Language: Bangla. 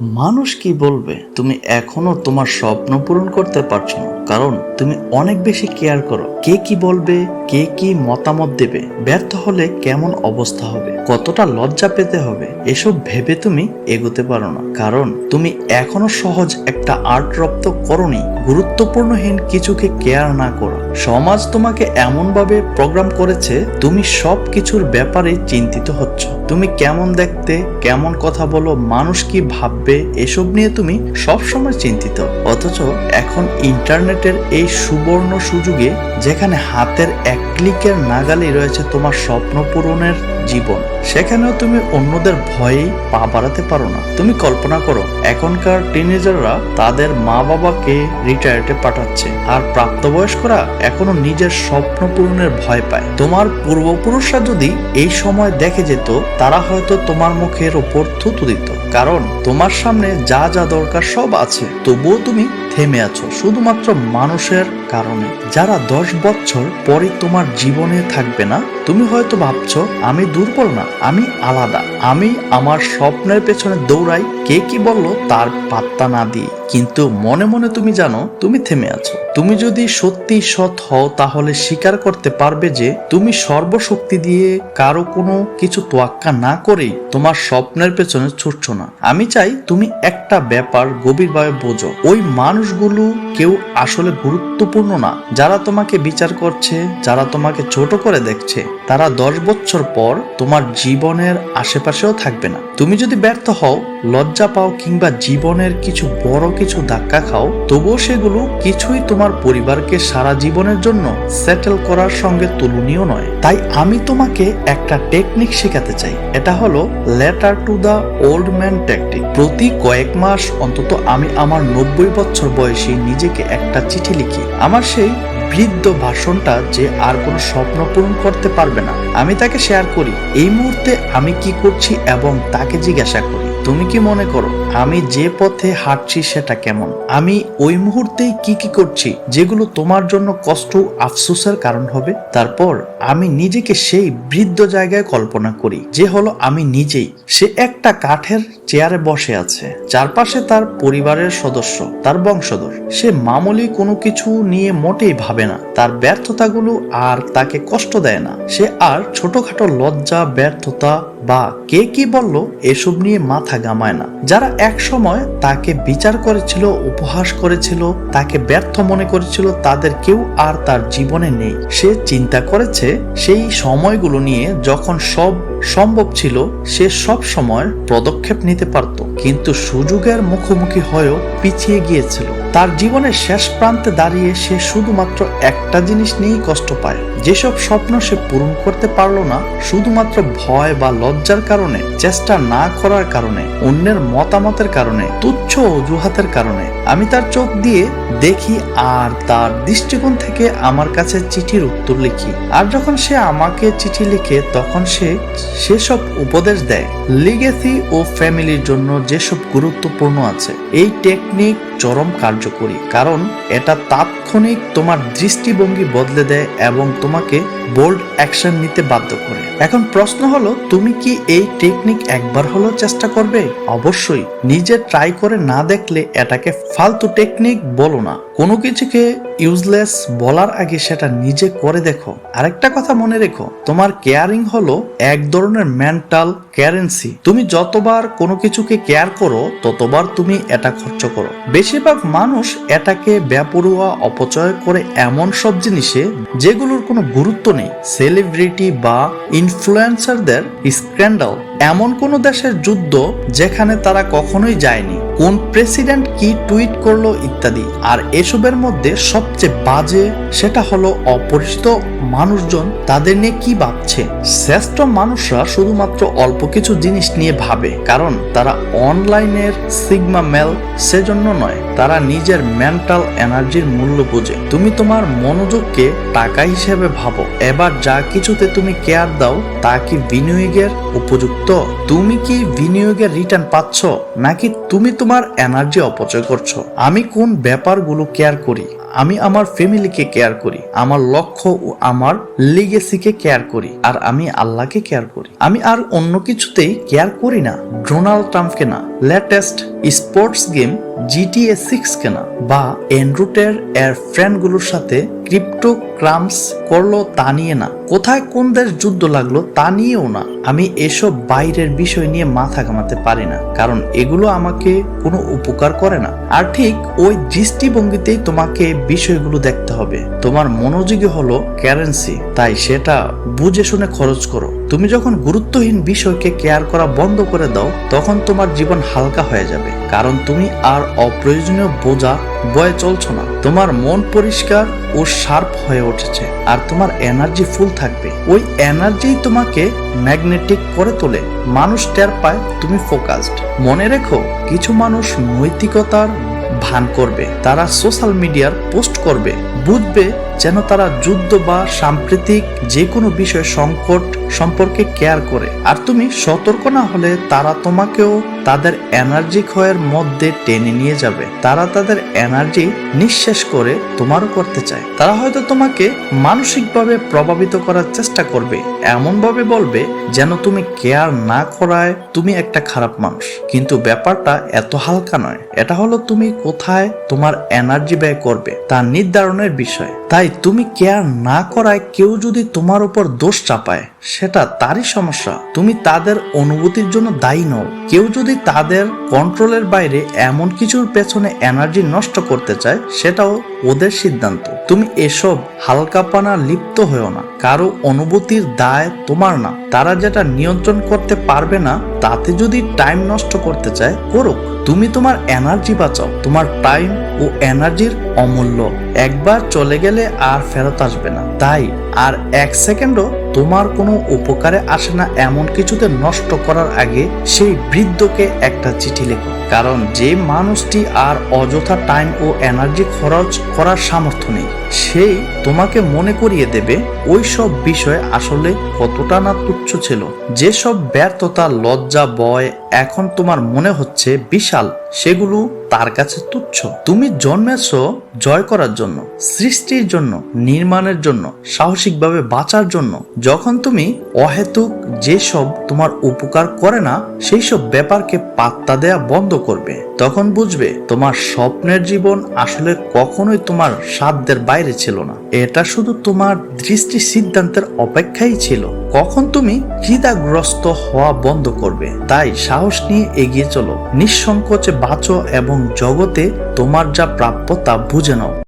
মানুষ কি বলবে? তুমি এখনও তোমার স্বপ্ন পূরণ করতে পারছ না। কারণ তুমি অনেক বেশি কেয়ার করো। কে কি বলবে, কে কি মতামত দেবে, ব্যর্থ হলে কেমন অবস্থা হবে, কতটা লজ্জা পেতে হবে, এসব ভেবে তুমি এগোতে পারো না। কারণ তুমি এখনও সহজ একটা আর্ট রপ্ত করনি। গুরুত্বপূর্ণহীন কিছুকে কেয়ার না করো। সমাজ তোমাকে এমনভাবে প্রোগ্রাম করেছে, তুমি সব কিছুর ব্যাপারে চিন্তিত হচ্ছ। তুমি কেমন দেখতে, কেমন কথা বলো, মানুষ কি ভাববে, এসব নিয়ে তুমি সব সময় চিন্তিত। অথচ এখন ইন্টারনেটের এই সুবর্ণ সুযোগে, যেখানে হাতের এক ক্লিকের নাগালেই রয়েছে তোমার স্বপ্ন পূরণের জীবন। সেখানেও তুমি অন্যদের ভয়েই পা বাড়াতে পারো না। তুমি কল্পনা করো, এখনকার টিনেজাররা তাদের মা বাবাকে রিটায়ার্ডে পাঠাচ্ছে আর প্রাপ্তবয়স্করা এখনও নিজের স্বপ্ন পূরণের ভয় পায়। তোমার পূর্বপুরুষরা যদি এই সময় দেখে যেত, তারা হয়তো তোমার মুখের ওপর থুতু দিত। কারণ তোমার সামনে যা যা দরকার সব আছে, তবুও তুমি থেমে আছো। শুধুমাত্র মানুষের কারণে। যারা দশ বছর পরে তোমার জীবনে থাকবে না, তুমি হয়তো ভাবছ, আমি দুর্বল না, আমি আলাদা। আমি আমার স্বপ্নের পেছনে দৌড়াই, কে কি বলল তার পাত্তা না দিয়ে। কিন্তু মনে মনে তুমি জানো, তুমি থেমে আছো। তুমি যদি সত্যি সৎ হও, তাহলে স্বীকার করতে পারবে যে, তুমি সর্বশক্তি দিয়ে কারও কোনো কিছু তোয়াক্কা না করেই তোমার স্বপ্নের পেছনে ছুটছ না। আমি চাই তুমি একটা ব্যাপার গভীরভাবে বোঝো। ওই মানুষগুলো কেউ আসলে গুরুত্বপূর্ণ না। যারা তোমাকে বিচার করছে, যারা তোমাকে ছোট করে দেখছে, তারা দশ বছর পর তোমার জীবনের আশেপাশেও থাকবে না। তুমি যদি ব্যর্থ হও, লজ্জা পাও কিংবা জীবনের কিছু বড় কিছু ধাক্কা খাও, তবুও সেগুলো কিছুই তোমার পরিবারকে সারা জীবনের জন্য সেটেল করার সঙ্গে তুলনীয় নয়। তাই আমি তোমাকে একটা টেকনিক শেখাতে চাই। এটা হলো letter to the old man technique প্রতি কয়েক মাস অন্তত আমি আমার নব্বই বছর বয়সী নিজেকে একটা চিঠি লিখি। আমার সেই বৃদ্ধ ভাষণটা যে আর কোনো স্বপ্ন পূরণ করতে পারবে না। আমি তাকে শেয়ার করি, এই মুহূর্তে আমি কি করছি এবং তাকে জিজ্ঞাসা করি। তুমি কি মনে করো আমি যে পথে হাঁটছি সেটা কেমন? আমি ওই মুহূর্তেই কি কি করছি যেগুলো তোমার জন্য কষ্ট, আফসোসের কারণ হবে? তারপর আমি নিজেকে সেই বৃদ্ধ জায়গায় কল্পনা করি, যে হলো আমি নিজেই। সে একটা কাঠের চেয়ারে বসে আছে। চারপাশে তার পরিবারের সদস্য, তার বংশধর। সে মামুলি কোনো কিছু নিয়ে মোটেই ভাবে না। তার ব্যর্থতাগুলো আর তাকে কষ্ট দেয় না। সে আর ছোটখাটো লজ্জা, ব্যর্থতা বা কে কি বলল, এসব নিয়ে মাথা গামায় না। যারা এক সময় তাকে বিচার করেছিল, উপহাস করেছিল, তাকে ব্যর্থ মনে করেছিল, তাদের কেউ আর তার জীবনে নেই। সে চিন্তা করেছে, সেই সময়গুলো নিয়ে যখন সব সম্ভব ছিল সে সব সময় পদক্ষেপ নিতে পারত। কিন্তু সুযোগের মুখোমুখি হয়েও পিছিয়ে গিয়েছিল। তার জীবনের শেষ প্রান্তে দাঁড়িয়ে সে শুধুমাত্র একটা জিনিস নিয়েই কষ্ট পায়। যেসব স্বপ্ন সে পূরণ করতে পারল না, শুধুমাত্র ভয় বা লজ্জার কারণে, চেষ্টা না করার কারণে, অন্যের মতামতের কারণে, তুচ্ছ অজুহাতের কারণে। আমি তার চোখ দিয়ে দেখি আর তার দৃষ্টিকোণ থেকে আমার কাছে চিঠির উত্তর লিখি। আর যখন সে আমাকে চিঠি লিখে, তখন সে সেসব উপদেশ দেয়। লিগেসি ও ফ্যামিলির জন্য যেসব গুরুত্বপূর্ণ আছে, এই টেকনিক চরম কার্যকরী। কারণ এটা তাৎক্ষণিক তোমার দৃষ্টিভঙ্গি বদলে দেয় এবং তোমাকে বোল্ড অ্যাকশন নিতে বাধ্য করে। এখন প্রশ্ন হলো, তুমি কি এই টেকনিক একবার হলেও চেষ্টা করবে? অবশ্যই। নিজে ট্রাই করে না দেখলে এটাকে ফালতু টেকনিক বলো না। কোনো কিছুকে ইউজলেস বলার আগে সেটা নিজে করে দেখো। আরেকটা কথা মনে রেখো, তোমার কেয়ারিং হলো এক ধরনের মেন্টাল কারেন্সি তুমি যতবার কোনো কিছুকে কেয়ার করো, ততবার তুমি এটা খরচ করো। বেশিরভাগ মানুষ এটাকে ব্যাপরুয়া অপচয় করে এমন সব জিনিসে যেগুলোর কোনো গুরুত্ব নেই। সেলিব্রিটি বা ইনফ্লুয়েন্সারদের স্ক্যান্ডাল এমন কোনো দেশের যুদ্ধ যেখানে তারা কখনোই যায়নি। কোন প্রেসিডেন্ট কি টুইট করল ইত্যাদি। আর এসবের মধ্যে সবচেয়ে বাজে সেটা হলো অপরিচিত মানুষজন তাদের নিয়ে কি ভাবছে। শ্রেষ্ঠ মানুষরা শুধুমাত্র অল্প কিছু জিনিস নিয়ে ভাবে, কারণ তারা অনলাইনের সিগমা মেল সেজন্য নয়, তারা নিজের মেন্টাল এনার্জির মূল্য বোঝে। তুমি তোমার মনোযোগকে টাকা হিসেবে ভাবো, এবার যা কিছুতে তুমি কেয়ার দাও তা কি বিনিয়োগের উপযুক্ত? তুমি কি বিনিয়োগের রিটার্ন পাচ্ছ, নাকি তুমি তোমার এনার্জি অপচয় করছ। আমি কোন ব্যাপারগুলো কেয়ার করি? আমি আমার ফ্যামিলিকে কেয়ার করি, আমার লক্ষ্য ও আমার লিগেসিকে কেয়ার করি, আর আমি আল্লাহকে কেয়ার করি। আমি আর অন্য কিছুতেই কেয়ার করি না ডোনাল্ড ট্রাম্পকে না latest sports game GTA six কেনা বা এন্ড্রুটের এর ফ্রেন্ডগুলোর সাথে ক্রিপ্টো ক্রামস করল তা নিয়ে না। কোথায় কোন দেশ যুদ্ধ লাগল তা নিয়েও না। আমি এসব বাইরের বিষয় নিয়ে মাথা ঘামাতে পারি না, কারণ এগুলো আমাকে কোনো উপকার করে না। আর ঠিক ওই দৃষ্টিভঙ্গিতেই তোমাকে বিষয়গুলো দেখতে হবে। তোমার মনোযোগী হলো কারেন্সি, তাই সেটা বুঝে শুনে খরচ করো। তুমি যখন গুরুত্বহীন বিষয়কে কেয়ার করা বন্ধ করে দাও, তখন তোমার জীবন হালকা হয়ে যাবে। কারণ তুমি আর অপ্রয়োজনীয় বোঝা বয়ে চলছো না। তোমার মন পরিষ্কার ও শার্প হয়ে উঠেছে, আর তোমার এনার্জি ফুল থাকবে। ওই এনার্জি তোমাকে ম্যাগনেটিক করে তোলে। মানুষ টের পায় তুমি ফোকাসড। মনে রেখো, কিছু মানুষ নৈতিকতার ভান করবে। তারা সোশ্যাল মিডিয়ার পোস্ট করবে। বুঝবে যেন তারা যুদ্ধ বা সাম্প্রতিক যে কোনো বিষয় সংকট সম্পর্কে কেয়ার করে। আর তুমি সতর্ক না হলে তারা তোমাকেও তাদের এনার্জি ক্ষয়ের মধ্যে টেনে নিয়ে যাবে। তারা তাদের এনার্জি নিঃশেষ করে তোমারও করতে চায়। তারা হয়তো তোমাকে মানসিকভাবে প্রভাবিত করার চেষ্টা করবে, এমনভাবে বলবে যেন তুমি কেয়ার না করায় তুমি একটা খারাপ মানুষ। কিন্তু ব্যাপারটা এত হালকা নয়। এটা হলো তুমি কোথায় তোমার এনার্জি ব্যয় করবে, তা নির্ধারণের বিষয়। তাই তুমি কেয়ার না করায় কেউ যদি তোমার উপর দোষ চাপায়, সেটা তারই সমস্যা। তুমি তাদের অনুভূতির জন্য দায়ী নও। কেউ যদি তাদের কন্ট্রোলের বাইরে এমন কিছুর পেছনে এনার্জি নষ্ট করতে চায়, সেটাও ওদের সিদ্ধান্ত। তুমি এসব হালকাপানা লিপ্ত হয়েও না। কারও অনুভূতির দায় তোমার না। তারা যেটা নিয়ন্ত্রণ করতে পারবে না, তাতে যদি টাইম নষ্ট করতে চায়, করুক। তুমি তোমার এনার্জি বাঁচাও। তোমার টাইম ও এনার্জির অমূল্য। একবার চলে গেলে আর ফেরত আসবে না। তাই আর এক সেকেন্ডও তোমার কোনো উপকারে আসে না এমন কিছুতে নষ্ট করার আগে সেই বৃদ্ধকে একটা চিঠি লেখো। কারণ যে মানুষটি আর অযথা টাইম ও এনার্জি খরচ করার সামর্থ্য নেই। সেই তোমাকে মনে করিয়ে দেবে ওই সব বিষয় আসলে কতটা না তুচ্ছ ছিল। যেসব ব্যর্থতা, লজ্জা বয় এখন তোমার মনে হচ্ছে বিশাল, সেগুলো তার কাছে তুচ্ছ। তুমি জন্মেছ জয় করার জন্য, সৃষ্টির জন্য, নির্মাণের জন্য, সাহসিকভাবে বাঁচার জন্য। যখন তুমি অহেতুক যেসব তোমার উপকার করে না সেই সব ব্যাপারকে পাত্তা দেয়া বন্ধ করবে। তখন বুঝবে তোমার স্বপ্নের জীবন আসলে কখনোই তোমার সাধ্যের বাইরে ছিল না। এটা শুধু তোমার দৃষ্টি সিদ্ধান্তের অপেক্ষাই ছিল। কখন তুমি হৃদাগ্রস্ত হওয়া বন্ধ করবে? তাই সাহস নিয়ে এগিয়ে চলো। নিঃসংকোচে বাঁচো এবং জগতে তোমার যা প্রাপ্য তা বুঝে নাও।